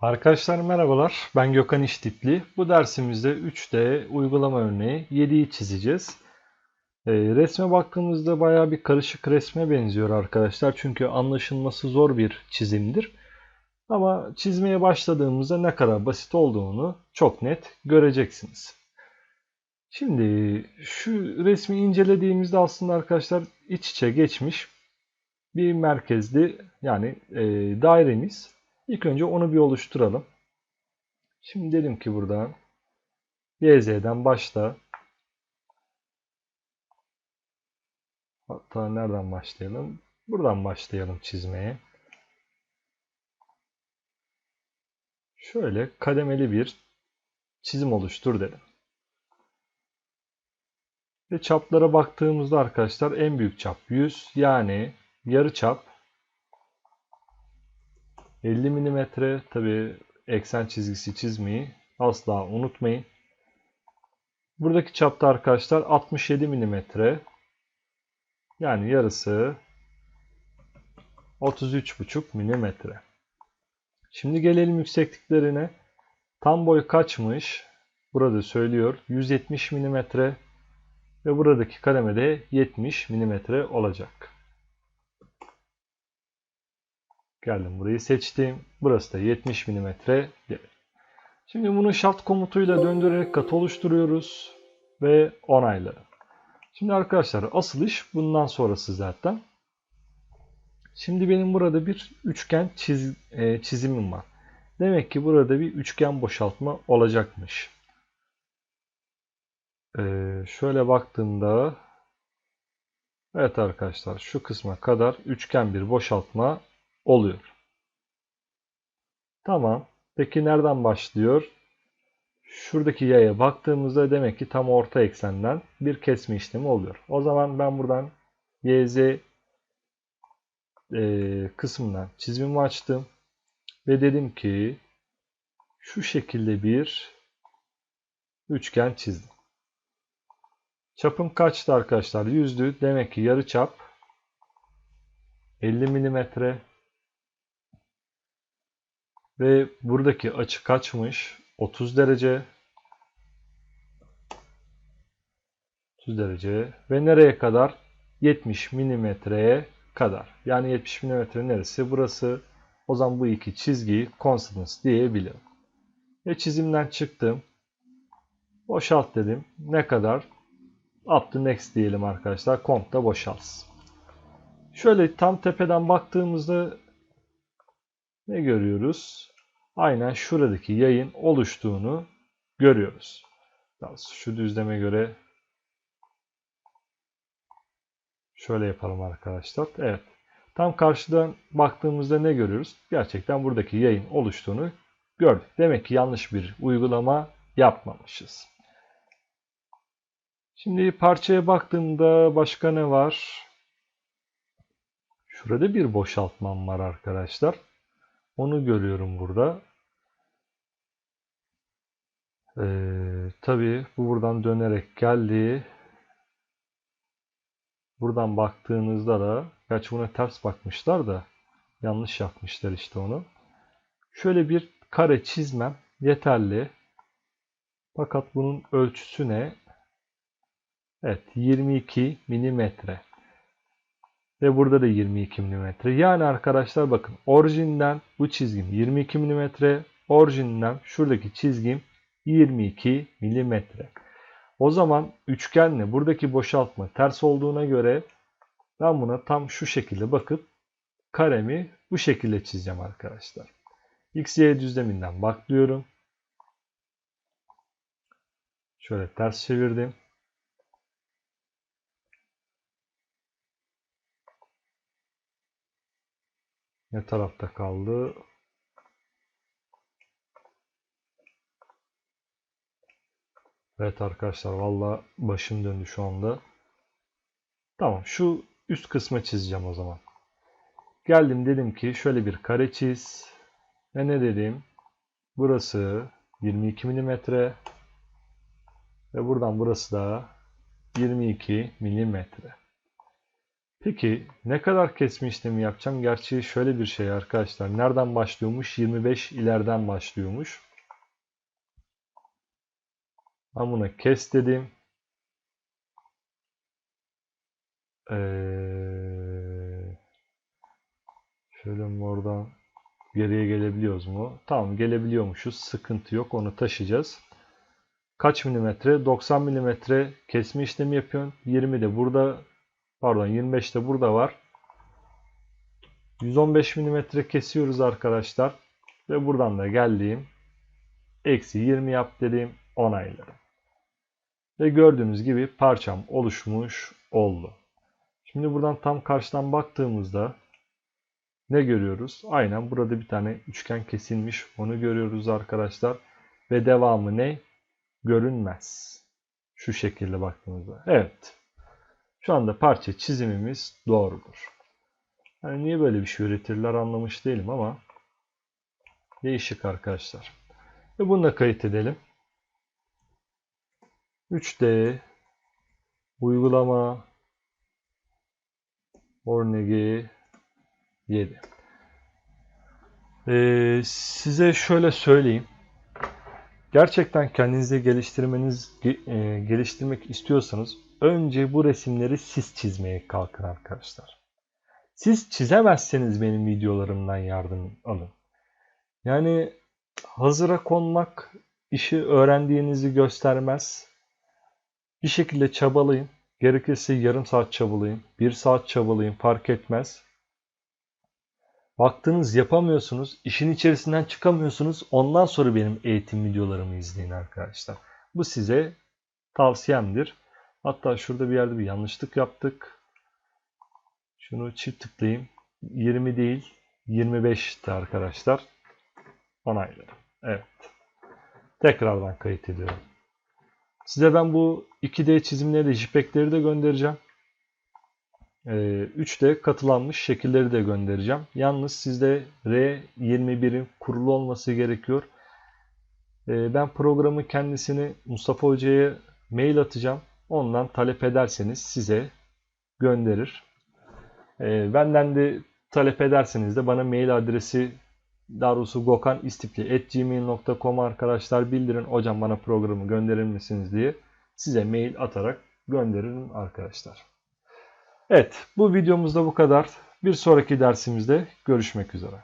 Arkadaşlar merhabalar. Ben Gökhan İştipli. Bu dersimizde 3D uygulama örneği 7'yi çizeceğiz. E, resme baktığımızda baya bir karışık resme benziyor arkadaşlar. Çünkü anlaşılması zor bir çizimdir. Ama çizmeye başladığımızda ne kadar basit olduğunu çok net göreceksiniz. Şimdi şu resmi incelediğimizde aslında arkadaşlar iç içe geçmiş bir merkezli yani e, dairemiz. İlk önce onu bir oluşturalım. Şimdi dedim ki buradan YZ'den başla. Hatta nereden başlayalım? Buradan başlayalım çizmeye. Şöyle kademeli bir çizim oluştur dedim. Ve çaplara baktığımızda arkadaşlar en büyük çap 100 yani yarı çap 50 mm tabi eksen çizgisi çizmeyi asla unutmayın. Buradaki çapta arkadaşlar 67 mm yani yarısı 33,5 mm. Şimdi gelelim yüksekliklerine. Tam boy kaçmış? Burada söylüyor. 170 mm ve buradaki kademe de 70 mm olacak. Geldim burayı seçtim. Burası da 70 mm. Şimdi bunu şart komutuyla döndürerek kat oluşturuyoruz. Ve onayla. Şimdi arkadaşlar asıl iş bundan sonrası zaten. Şimdi benim burada bir üçgen çiz, e, çizimim var. Demek ki burada bir üçgen boşaltma olacakmış. Ee, şöyle baktığımda Evet arkadaşlar şu kısma kadar üçgen bir boşaltma oluyor. Tamam. Peki nereden başlıyor? Şuradaki yaya baktığımızda demek ki tam orta eksenden bir kesme işlemi oluyor. O zaman ben buradan YZ e, kısmından çizimimi açtım. Ve dedim ki şu şekilde bir üçgen çizdim. Çapım kaçtı arkadaşlar? Yüzdü. Demek ki yarı çap 50 milimetre ve buradaki açı kaçmış? 30 derece. 30 derece. Ve nereye kadar? 70 milimetreye kadar. Yani 70 milimetre neresi? Burası. O zaman bu iki çizgiyi constants diyebilirim. Ve çizimden çıktım. Boşalt dedim. Ne kadar? Up to next diyelim arkadaşlar. Komp da boşalsın. Şöyle tam tepeden baktığımızda ne görüyoruz? Aynen şuradaki yayın oluştuğunu görüyoruz. Şu düzleme göre şöyle yapalım arkadaşlar. Evet. Tam karşıdan baktığımızda ne görüyoruz? Gerçekten buradaki yayın oluştuğunu gördük. Demek ki yanlış bir uygulama yapmamışız. Şimdi parçaya baktığımda başka ne var? Şurada bir boşaltmam var arkadaşlar. Onu görüyorum burada. Ee, tabii bu buradan dönerek geldi. Buradan baktığınızda da gerçi buna ters bakmışlar da yanlış yapmışlar işte onu. Şöyle bir kare çizmem yeterli. Fakat bunun ölçüsü ne? Evet 22 milimetre. Ve burada da 22 mm. Yani arkadaşlar bakın orijinden bu çizgim 22 mm. Orijinden şuradaki çizgim 22 mm. O zaman üçgenle buradaki boşaltma ters olduğuna göre ben buna tam şu şekilde bakıp karemi bu şekilde çizeceğim arkadaşlar. X, Y düzleminden baklıyorum. Şöyle ters çevirdim. Ne tarafta kaldı? Evet arkadaşlar valla başım döndü şu anda. Tamam şu üst kısmı çizeceğim o zaman. Geldim dedim ki şöyle bir kare çiz. Ve ne dedim? Burası 22 mm. Ve buradan burası da 22 mm. Peki ne kadar kesme işlemi yapacağım? Gerçi şöyle bir şey arkadaşlar. Nereden başlıyormuş? 25 ileriden başlıyormuş. Ben buna kes dedim. Ee, şöyle oradan geriye gelebiliyoruz mu? Tamam gelebiliyormuşuz. Sıkıntı yok. Onu taşıyacağız. Kaç milimetre? 90 milimetre kesme işlemi yapıyorsun. 20 de burada pardon 25 de burada var. 115 milimetre kesiyoruz arkadaşlar. Ve buradan da geldiğim eksi 20 yap dediğim onaylarım. Ve gördüğünüz gibi parçam oluşmuş oldu. Şimdi buradan tam karşıdan baktığımızda ne görüyoruz? Aynen burada bir tane üçgen kesilmiş. Onu görüyoruz arkadaşlar. Ve devamı ne? Görünmez. Şu şekilde baktığımızda. Evet. Şu anda parça çizimimiz doğrudur. Yani niye böyle bir şey üretirler anlamış değilim ama değişik arkadaşlar. Ve bunu da kayıt edelim. 3D uygulama Ornegi 7. Ee, size şöyle söyleyeyim. Gerçekten kendinizi geliştirmeniz ge- e, geliştirmek istiyorsanız önce bu resimleri siz çizmeye kalkın arkadaşlar. Siz çizemezseniz benim videolarımdan yardım alın. Yani hazıra konmak işi öğrendiğinizi göstermez. Bir şekilde çabalayın. Gerekirse yarım saat çabalayın, bir saat çabalayın fark etmez. Baktınız yapamıyorsunuz, işin içerisinden çıkamıyorsunuz. Ondan sonra benim eğitim videolarımı izleyin arkadaşlar. Bu size tavsiyemdir. Hatta şurada bir yerde bir yanlışlık yaptık. Şunu çift tıklayayım. 20 değil 25'ti arkadaşlar. Onaylarım. Evet. Tekrardan kayıt ediyorum. Size ben bu 2D çizimleri de JPEG'leri de göndereceğim. 3D katılanmış şekilleri de göndereceğim. Yalnız sizde R21'in kurulu olması gerekiyor. Ee, Ben programı kendisini Mustafa Hoca'ya mail atacağım. Ondan talep ederseniz size gönderir. Ee, Benden de talep ederseniz de bana mail adresi daha doğrusu gokanistipli.gmail.com arkadaşlar bildirin hocam bana programı gönderir misiniz diye size mail atarak gönderirim arkadaşlar. Evet bu videomuzda bu kadar. Bir sonraki dersimizde görüşmek üzere.